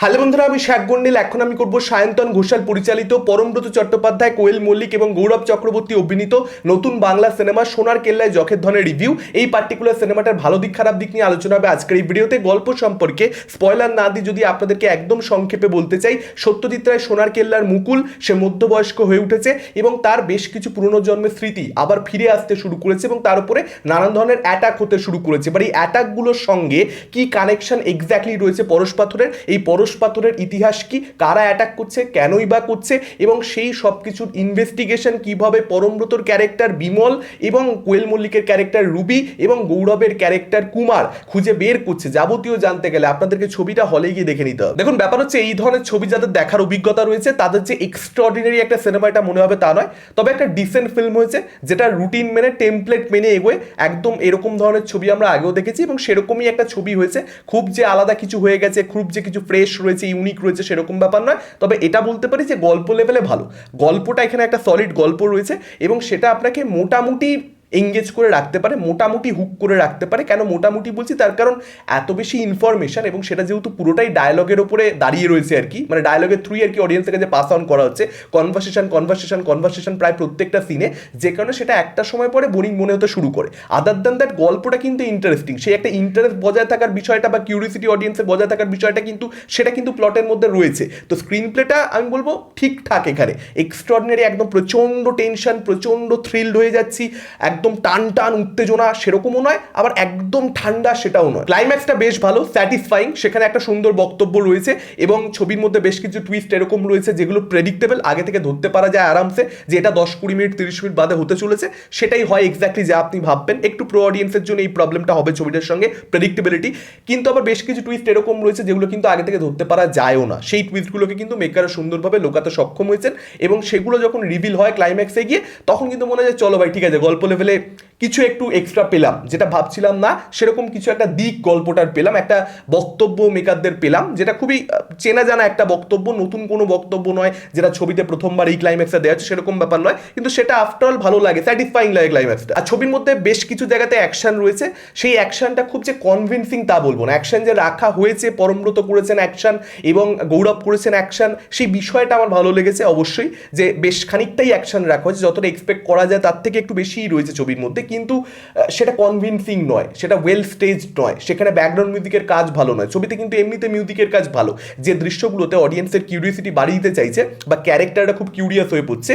Hello বন্ধুরা, আমি শেখ গন্ডিল। এখন আমি করব সায়ন্তন ঘোষাল, পরিচালিত পরমব্রত চট্টোপাধ্যায়, কোয়েল মল্লিক এবং গৌরব চক্রবর্তী অভিনীত নতুন বাংলা সিনেমা সোনার কেল্লায় যখের ধনের রিভিউ। এই পার্টিকুলার সিনেমাটার ভালো দিক, খারাপ দিক নিয়ে আলোচনা হবে আজকের এই ভিডিওতে। গল্প সম্পর্কে স্পয়লার না দিয়ে যদি আপনাদেরকে একদম সংক্ষেপে বলতে চাই, সত্যজিৎ রায় সোনার কেল্লার মুকুল, সে মধ্যবয়স্ক হয়ে উঠেছে এবং তার বেশ কিছু পুরনো জন্মের স্মৃতি আবার ফিরে আসতে শুরু করেছে এবং তার উপরে নানান ধরনের অ্যাটাক হতে শুরু করেছে। এবার এই অ্যাটাকগুলোর সঙ্গে কি কানেকশন এক্স্যাক্টলি রয়েছে পরশ পাথরের? এই পরশ পাথরের ইতিহাস কি? কারা অ্যাটাক করছে? কেনই বা করছে? এবং সেই সব কিছুর ইনভেস্টিগেশন কীভাবে পরমব্রতর ক্যারেক্টার বিমল এবং কোয়েল মল্লিকের ক্যারেক্টার রুবি এবং গৌরবের ক্যারেক্টার কুমার খুঁজে বের করছে? যাবতীয় জানতে গেলে আপনাদেরকে ছবিটা হলে গিয়ে দেখে নিতে হবে। দেখুন, ব্যাপার হচ্ছে এই ধরনের ছবি যাদের দেখার অভিজ্ঞতা রয়েছে, তাদের যে এক্সট্রাঅর্ডিনারি একটা সিনেমা এটা মনে হবে তা নয়। তবে একটা ডিসেন্ট ফিল্ম হয়েছে, যেটা রুটিন মেনে টেমপ্লেট মেনে এগোয়। একদম এরকম ধরনের ছবি আমরা আগেও দেখেছি এবং সেরকমই একটা ছবি হয়েছে। খুব যে আলাদা কিছু হয়ে গেছে, খুব যে কিছু ফ্রেশ রয়েছে ইউনিক রয়েছে সেরকম ব্যাপার নয়। তবে এটা বলতে পারি যে গল্প লেভেলে ভালো। গল্পটা এখানে একটা সলিড গল্প রয়েছে এবং সেটা আপনাকে মোটামুটি এঙ্গেজ করে রাখতে পারে, মোটামুটি হুক করে রাখতে পারে। কেন মোটামুটি বলছি? তার কারণ এত বেশি ইনফরমেশন এবং সেটা যেহেতু পুরোটাই ডায়লগের ওপরে দাঁড়িয়ে রয়েছে আর কি মানে ডায়লগের থ্রুই আর কি অডিয়েন্সের কাছে পাস অন করা হচ্ছে কনভারসেশন কনভারসেশন কনভারসেশন প্রায় প্রত্যেকটা সিনে যে কারণে সেটা একটা সময় পরে বোরিং মনে হতে শুরু করে। আদার দ্যান দ্যাট গল্পটা কিন্তু ইন্টারেস্টিং সেই একটা ইন্টারেস্ট বজায় থাকার বিষয়টা বা কিউরিসিটি অডিয়েন্সের বজায় থাকার বিষয়টা কিন্তু, সেটা কিন্তু প্লটের মধ্যে রয়েছে। তো স্ক্রিন প্লেটা আমি বলব ঠিকঠাক এখানে। এক্সট্রাঅর্ডিনারি একদম প্রচণ্ড টেনশন প্রচণ্ড থ্রিল্ড হয়ে যাচ্ছি। একদম টান টান উত্তেজনা সেরকমও নয়, আবার একদম ঠান্ডা সেটাও নয়। ক্লাইম্যাক্সটা বেশ ভালো স্যাটিসফাইং সেখানে একটা সুন্দর বক্তব্য রয়েছে এবং ছবির মধ্যে বেশ কিছু টুইস্ট এরকম রয়েছে যেগুলো প্রেডিক্টেবল আগে থেকে ধরতে পারা যায় আরামসে যে এটা দশ কুড়ি মিনিট, তিরিশ মিনিট বাদে হতে চলেছে। সেটাই হয় এক্স্যাক্টলি যা আপনি ভাববেন। একটু প্রো অডিয়েন্সের জন্য এই প্রবলেমটা হবে ছবিটার সঙ্গে প্রেডিক্টেবিলিটি কিন্তু আবার বেশ কিছু টুইস্ট এরকম রয়েছে যেগুলো কিন্তু আগে থেকে ধরতে পারা যায়ও না। সেই টুইস্টগুলোকে কিন্তু মেকাররা সুন্দরভাবে লোকাতে সক্ষম হয়েছেন এবং সেগুলো যখন রিভিল হয় ক্লাইম্যাক্সে গিয়ে, তখন কিন্তু মনে হয় চলো ভাই, ঠিক আছে, গল্প লেভেলে Ándele. কিছু একটু এক্সট্রা পেলাম, যেটা ভাবছিলাম না, সেরকম কিছু একটা দিক গল্পটার পেলাম, একটা বক্তব্য মেকারদের পেলাম, যেটা খুবই চেনা জানা একটা বক্তব্য, নতুন কোনো বক্তব্য নয়, যেটা ছবিতে প্রথমবার এই ক্লাইম্যাক্সটা দেওয়া হচ্ছে, সেরকম ব্যাপার নয়, কিন্তু সেটা আফটার অল ভালো লাগে স্যাটিসফাইং লাগে ক্লাইম্যাক্সটা আর ছবির মধ্যে বেশ কিছু জায়গাতে অ্যাকশন রয়েছে, সেই অ্যাকশনটা খুব যে কনভিনসিং তা বলব না। অ্যাকশন যে রাখা হয়েছে, পরমব্রত করেছেন অ্যাকশন এবং গৌরব করেছেন অ্যাকশন সেই বিষয়টা আমার ভালো লেগেছে অবশ্যই, যে বেশ খানিকটাই অ্যাকশন রাখা হয়েছে, যতটা এক্সপেক্ট করা যায় তার থেকে একটু বেশিই রয়েছে ছবির মধ্যে কিন্তু সেটা কনভিনসিং নয়, সেটা ওয়েল স্টেজ নয়, সেখানে ব্যাকগ্রাউন্ড মিউজিকের কাজ ভালো নয়, ছবিতে কিন্তু এমনিতে মিউজিকের কাজ ভালো, যে দৃশ্যগুলোতে অডিয়েন্সের কিউরিয়াসিটি বাড়িয়ে দিতে চাইছে বা ক্যারেক্টারটা খুব কিউরিয়াস হয়ে পড়ছে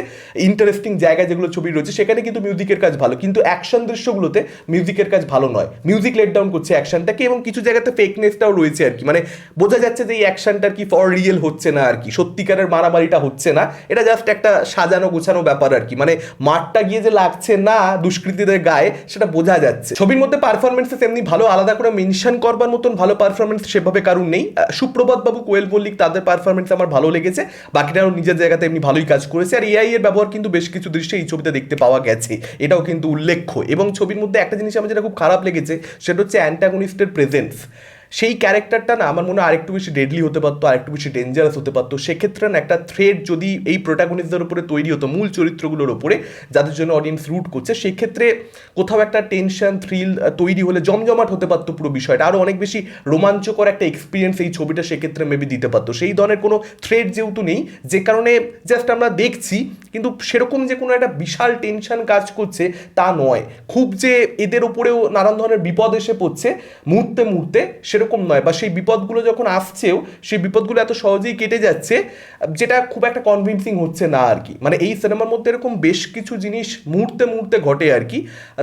ইন্টারেস্টিং জায়গা যেগুলো ছবি রয়েছে, সেখানে কিন্তু মিউজিকের কাজ ভালো, কিন্তু অ্যাকশন দৃশ্যগুলোতে মিউজিকের কাজ ভালো নয়। মিউজিক লেট ডাউন করছে অ্যাকশনটাকে এবং কিছু জায়গাতে ফেকনেসটাও রয়েছে আর কি মানে বোঝা যাচ্ছে যে এই অ্যাকশনটা কি ফর রিয়েল হচ্ছে না আর কি, সত্যিকারের মারামারিটা হচ্ছে না, এটা জাস্ট একটা সাজানো গোছানো ব্যাপার আর কি মানে মাঠটা গিয়ে যে লাগছে না, দুষ্কৃতীদের গায়ে সেটা বোঝা যাচ্ছে। ছবির মধ্যে পারফরমেন্সে তেমনি ভালো আলাদা করে মেনশন করবার মতন ভালো পারফরমেন্স সেভাবে কারণ নেই। সুপ্রভাত বাবু, কোয়েল মল্লিক, তাদের পারফরমেন্স আমার ভালো লেগেছে। বাকিটাও নিজের জায়গাতে এমনি ভালোই কাজ করেছে। আর এআই এর ব্যবহার কিন্তু বেশ কিছু দৃশ্যে এই ছবিতে দেখতে পাওয়া গেছে। এটাও কিন্তু উল্লেখ্য। এবং ছবির মধ্যে একটা জিনিস আমার যেটা খুব খারাপ লেগেছে, সেটা হচ্ছে অ্যান্টাগনিস্টের প্রেজেন্স সেই ক্যারেক্টারটা না আমার মনে হয় আরেকটু বেশি ডেডলি হতে পারতো, আরেকটু বেশি ডেঞ্জারাস হতে পারতো। সেক্ষেত্রে না একটা থ্রেড যদি এই প্রোটাগনিস্টদের উপরে তৈরি হতো, মূল চরিত্রগুলোর উপরে, যাদের জন্য অডিয়েন্স রুট করছে, সেক্ষেত্রে কোথাও একটা টেনশন থ্রিল তৈরি হলে জমজমাট হতে পারতো পুরো বিষয়টা। আরও অনেক বেশি রোমাঞ্চকর একটা এক্সপিরিয়েন্স এই ছবিটা সেক্ষেত্রে মেবি দিতে পারতো। সেই ধরনের কোনো থ্রেড যেহেতু নেই, যে কারণে জাস্ট আমরা দেখছি, কিন্তু সেরকম যে কোনো একটা বিশাল টেনশন কাজ করছে, তা নয়। খুব যে এদের উপরেও নানান ধরনের বিপদ এসে পড়ছে, মুহূর্তে মুহূর্তে সেরকম নয়, বা সেই বিপদগুলো যখন আসছেও, সেই বিপদগুলো এত সহজেই কেটে যাচ্ছে, যেটা খুব একটা কনভিনসিং হচ্ছে না আর কি। মানে এই সিনেমার মধ্যে এরকম বেশ কিছু জিনিস মুহূর্তে মুহূর্তে ঘটে আর কি।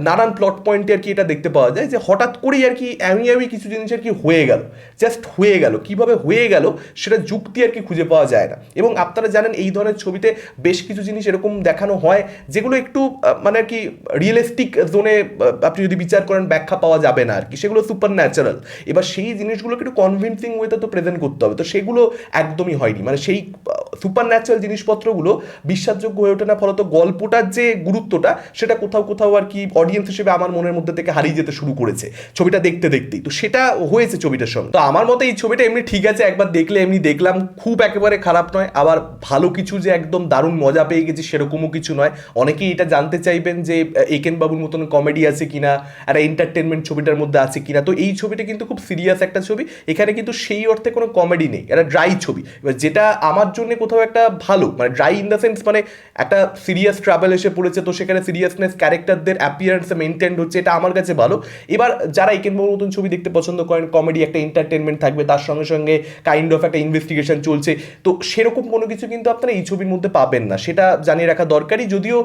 নানান প্লট পয়েন্টে আর কি এটা দেখতে পাওয়া যায়, যে হঠাৎ করেই আর কি এমনি এমনি কিছু জিনিস আর কি হয়ে গেল জাস্ট হয়ে গেল। কীভাবে হয়ে গেল, সেটা যুক্তি আর কি খুঁজে পাওয়া যায় না। এবং আপনারা জানেন এই ধরনের ছবিতে বেশ কিছু জিনিস এরকম দেখানো হয়, যেগুলো একটু মানে আর কি রিয়েলিস্টিক জোনে আপনি যদি বিচার করেন ব্যাখ্যা পাওয়া যাবে না আর কি। সেগুলো সুপার ন্যাচারাল এবার সেই জিনিসগুলোকে একটু কনভিনসিং ওয়েতে তো প্রেজেন্ট করতে হবে। তো সেগুলো একদমই হয়নি। মানে সেই সুপার ন্যাচারাল জিনিসপত্রগুলো বিশ্বাসযোগ্য হয়ে ওঠে না। ফলত গল্পটার যে গুরুত্বটা, সেটা কোথাও কোথাও আর কি অডিয়েন্স হিসেবে আমার মনের মধ্যে থেকে হারিয়ে যেতে শুরু করেছে। ছবিটা দেখতে দেখতেই। তো সেটা হয়েছে ছবিটার সঙ্গে। তো আমার মতে এই ছবিটা এমনি ঠিক আছে, একবার দেখলে এমনি দেখলাম, খুব একেবারে খারাপ নয়। আবার ভালো কিছু যে একদম দারুণ মজা পেয়ে গেছি সেরকমও কিছু নয়। অনেকেই এটা জানতে চাইবেন যে একেন বাবুর মতন কমেডি আছে কিনা? একটা এন্টারটেনমেন্ট ছবিটার মধ্যে আছে কিনা? তো এই ছবিটা কিন্তু খুব সিরিয়াস একটা ছবি। এখানে কিন্তু সেই অর্থে কোনো কমেডি নেই, এটা ড্রাই ছবি। এবার যেটা আমার জন্য কোথাও একটা ভালো মানে ড্রাই ইন দ্য সেন্স মানে একটা সিরিয়াস ট্রাভেল এসে পড়েছে, তো সেখানে সিরিয়াসনেস ক্যারেক্টারদের অ্যাপিয়ারেন্স মেনটেন হচ্ছে, এটা আমার কাছে ভালো। এবার যারা একেন বাবুর মতন ছবি দেখতে পছন্দ করেন কমেডি একটা এন্টারটেনমেন্ট থাকবে, তার সঙ্গে সঙ্গে কাইন্ড অফ একটা ইনভেস্টিগেশন চলছে, তো সেরকম কোনো কিছু কিন্তু আপনারা এই ছবির মধ্যে পাবেন না। সেটা জানিয়ে রাখা দরকারই, যদিও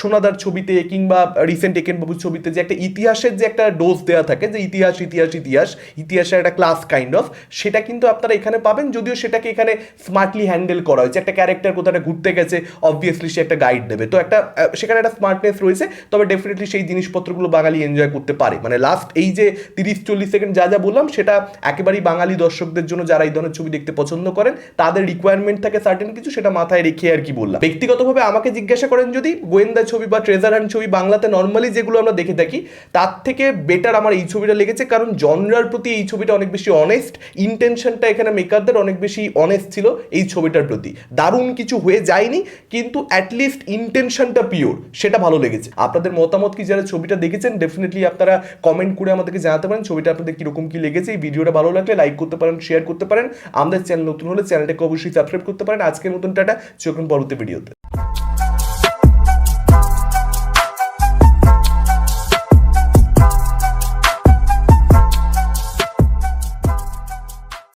সোনাদার ছবিতে কিংবা রিসেন্ট একেন বাবুর ছবিতে যে একটা ইতিহাসের যে একটা ডোজ দেওয়া থাকে, যে ইতিহাস ইতিহাস ইতিহাস ইতিহাস ইতিহাসের একটা ক্লাস কাইন্ড অফ সেটা কিন্তু আপনারা এখানে পাবেন, যদিও সেটাকে এখানে স্মার্টলি হ্যান্ডেল করা হয়েছে। একটা ক্যারেক্টার কোথাও ঘুরতে গেছে অবভিয়াসলি সে একটা গাইড নেবে। তো একটা সেখানে একটা স্মার্টনেস রয়েছে, তবে ডেফিনেটলি সেই জিনিসপত্রগুলো বাঙালি এনজয় করতে পারে। মানে লাস্ট এই যে তিরিশ, চল্লিশ সেকেন্ড যা যা বললাম, সেটা একেবারেই বাঙালি দর্শকদের জন্য যারা এই ধরনের ছবি দেখতে পছন্দ করেন, তাদের রিকোয়ারমেন্ট থাকে সার্টেন কিছু, সেটা মাথায় রেখে আর কি বললাম। ব্যক্তিগতভাবে আমাকে জিজ্ঞাসা করেন যদি, গোয়েন্দা ছবি বা ট্রেজার হান্ট ছবি বাংলাতে নর্মালি যেগুলো আমরা দেখে থাকি, তার থেকে বেটার আমার এই ছবিটা লেগেছে, কারণ জনরার প্রতি এই ছবিটা অনেক বেশি অনেস্ট ইন্টেনশনটা এখানে মেকারদের অনেক বেশি অনেস্ট ছিল এই ছবিটার প্রতি। দারুণ কিছু হয়ে যায়নি, কিন্তু অ্যাটলিস্ট ইন্টেনশনটা পিওর সেটা ভালো লেগেছে। আপনাদের মতামত কি যারা ছবিটা দেখেছেন ডেফিনেটলি আপনারা কমেন্ট করে আমাদেরকে জানাতে পারেন ছবিটা আপনাদের কীরকম, কি লেগেছে। এই ভিডিওটা ভালো লাগলে লাইক করতে পারেন শেয়ার করতে পারেন। আমাদের চ্যানেল নতুন হলে চ্যানেলটাকে অবশ্যই সাবস্ক্রাইব করতে পারেন। আজকের মতন টাটা, চোখ পরবর্তী ভিডিওতে